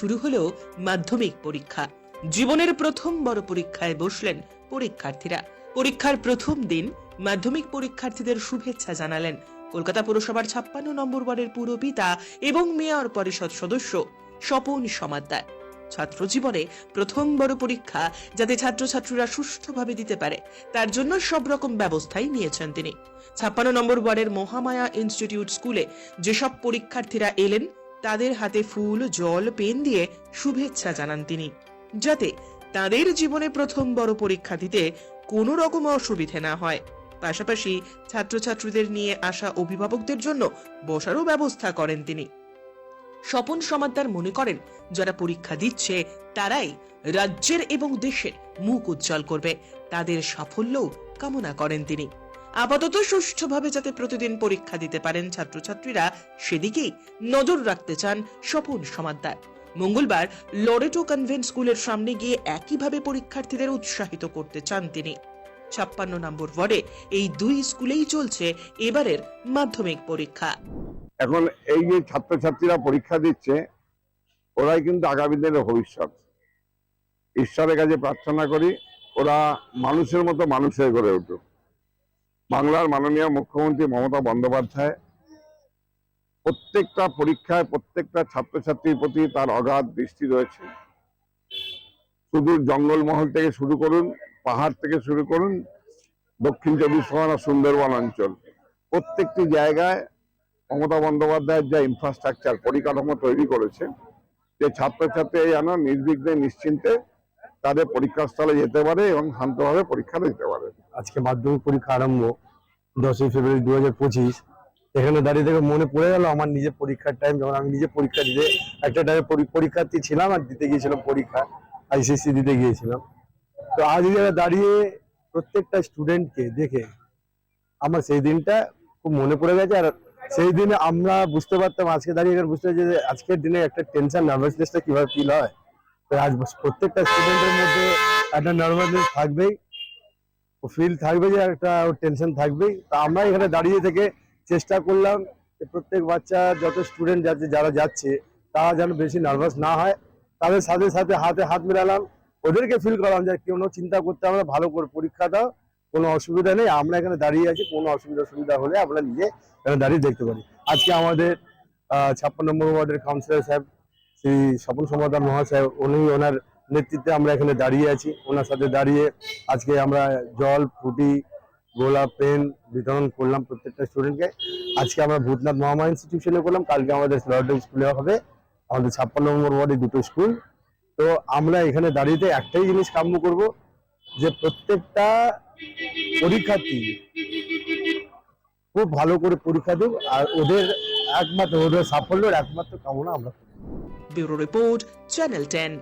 শুরু হলো মাধ্যমিক পরীক্ষা। জীবনের প্রথম বড় পরীক্ষায় বসলেন পরীক্ষার্থীরা। পরীক্ষার প্রথম দিন মাধ্যমিক পরীক্ষার্থীদের শুভেচ্ছা জানালেন কলকাতা পুরসভার ছাপ্পান্ন নম্বর ওয়ার্ডের পুরপিতা এবং মেয়র পরিষদ সদস্য স্বপন সমাদ্দার। ছাত্র জীবনে প্রথম বড় পরীক্ষা যাতে ছাত্রছাত্রীরা সুষ্ঠুভাবে দিতে পারে, তার জন্য সব রকম ব্যবস্থাই নিয়েছেন তিনি। ছাপ্পান্ন নম্বর ওয়ার্ডের মহামায়া ইনস্টিটিউট স্কুলে যেসব পরীক্ষার্থীরা এলেন তাদের হাতে ফুল, জল, পেন দিয়ে শুভেচ্ছা জানান তিনি, যাতে তাদের জীবনে প্রথম বড় পরীক্ষা দিতে কোনো রকম অসুবিধে না হয়। পাশাপাশি ছাত্রছাত্রীদের নিয়ে আসা অভিভাবকদের জন্য বসারও ব্যবস্থা করেন তিনি। স্বপন সমাদ্দার মনে করেন, যারা পরীক্ষা দিচ্ছে, তারাই রাজ্যের এবং দেশের মুখ উজ্জ্বল করবে। তাদের সাফল্যও কামনা করেন তিনি। আপাতত সুষ্ঠুভাবে যাতে প্রতিদিন পরীক্ষা দিতে পারেন ছাত্রছাত্রীরা, সেদিকেই নজর রাখতে চান স্বপন সমাদ্দার। মঙ্গলবার লরেটো কনভেন্ট স্কুলের সামনে গিয়ে একইভাবে পরীক্ষার্থীদের উৎসাহিত করতে চান তিনি। ছাপ্পান্ন নম্বর ওয়ার্ডে এই দুই স্কুলেই চলছে এবারের মাধ্যমিক পরীক্ষা। এখন এই যে ছাত্রছাত্রীরা পরীক্ষা দিচ্ছে, ওরাই কিন্তু আগামী দিনের ভবিষ্যৎ। ঈশ্বরের কাছে প্রার্থনা করি, ওরা মানুষের মতো মানুষ হয়ে গড়ে উঠুক। বাংলার মাননীয় মুখ্যমন্ত্রী মমতা বন্দ্যোপাধ্যায় প্রত্যেকটা পরীক্ষায় প্রত্যেকটা ছাত্রছাত্রীর প্রতি তার অগাধ দৃষ্টি রয়েছে। শুধু জঙ্গলমহল থেকে শুরু করুন, পাহাড় থেকে শুরু করুন, দক্ষিণ চব্বিশ পরগনা, সুন্দরবন অঞ্চল। প্রত্যেকটি জায়গায় মমতা বন্দ্যোপাধ্যায়ের যা ইনফ্রাস্ট্রাকচার পরিকাঠামো তৈরি করেছে, যে ছাত্রছাত্রী যেন নির্বিঘ্নে নিশ্চিন্তে তাদের পরীক্ষাস্থলে যেতে পারে এবং শান্তভাবে পরীক্ষা দিতে পারে। আজকে মাধ্যমিক পরীক্ষা আরম্ভ, দশই ফেব্রুয়ারি দু হাজার পঁচিশ। এখানে দাঁড়িয়ে থেকে মনে পড়ে গেল আমার নিজের পরীক্ষার টাইম যখন আমি নিজে পরীক্ষা দিতে, একটা টাইমে পরীক্ষার্থী ছিলাম আর দিতে গিয়েছিলাম পরীক্ষা আইসিএসসি দিতে গিয়েছিলাম। তো আজ জায়গায় দাঁড়িয়ে প্রত্যেকটা স্টুডেন্টকে দেখে, আমার সেই দিনটা খুব মনে পড়ে গেছে। আর সেই দিনে আমরা বুঝতে পারতাম, আজকে দাঁড়িয়ে বুঝতে পারছি যে আজকের দিনে একটা টেনশন নার্ভাসনেসটা কীভাবে ফিল হয়। আজ প্রত্যেকটা স্টুডেন্টের মধ্যে একটা নার্ভাসনেস থাকবেই। ফিল থাকবে যে একটা টেনশন থাকবেই। তা আমরা এখানে দাঁড়িয়ে থেকে চেষ্টা করলাম যে প্রত্যেক বাচ্চা, যত স্টুডেন্ট যাচ্ছে, যারা যাচ্ছে, তারা যেন বেশি নার্ভাস না হয়। তাদের সাথে সাথে হাতে হাত মিলালাম। ওদেরকে ফিল করলাম যে কোনো চিন্তা করতে আমরা ভালো করে পরীক্ষা দাও, কোনো অসুবিধা নেই। আমরা এখানে দাঁড়িয়ে আছি, কোনো অসুবিধা সুবিধা হলে আমরা নিজে এখানে দাঁড়িয়ে দেখতে পারি। আজকে আমাদের ছাপ্পান্ন নম্বর ওয়ার্ডের কাউন্সিলর সাহেব, শ্রী স্বপন সমাদার মহাশয়, উনি ওনার নেতৃত্বে আমরা এখানে দাঁড়িয়ে আছি। ওনার সাথে দাঁড়িয়ে আজকে আমরা জল ফুটি গোলাপ, পেন বিতরণ করলাম প্রত্যেকটা স্টুডেন্টকে। আজকে আমরা ভূতনাথ মহামা ইনস্টিটিউশনে করলাম। কালকে আমাদের লর্ডন স্কুলে হবে। আমাদের ছাপ্পান্ন নম্বর ওয়ার্ডে দুটো স্কুল। তো আমরা এখানে দাঁড়িয়ে একটাই জিনিস কাম্য করব, যে প্রত্যেকটা পরীক্ষার্থী খুব ভালো করে পরীক্ষা দেব আর ওদের একমাত্র, ওদের সাফল্যের একমাত্র কামনা আমরা। Bureau report, channel ten.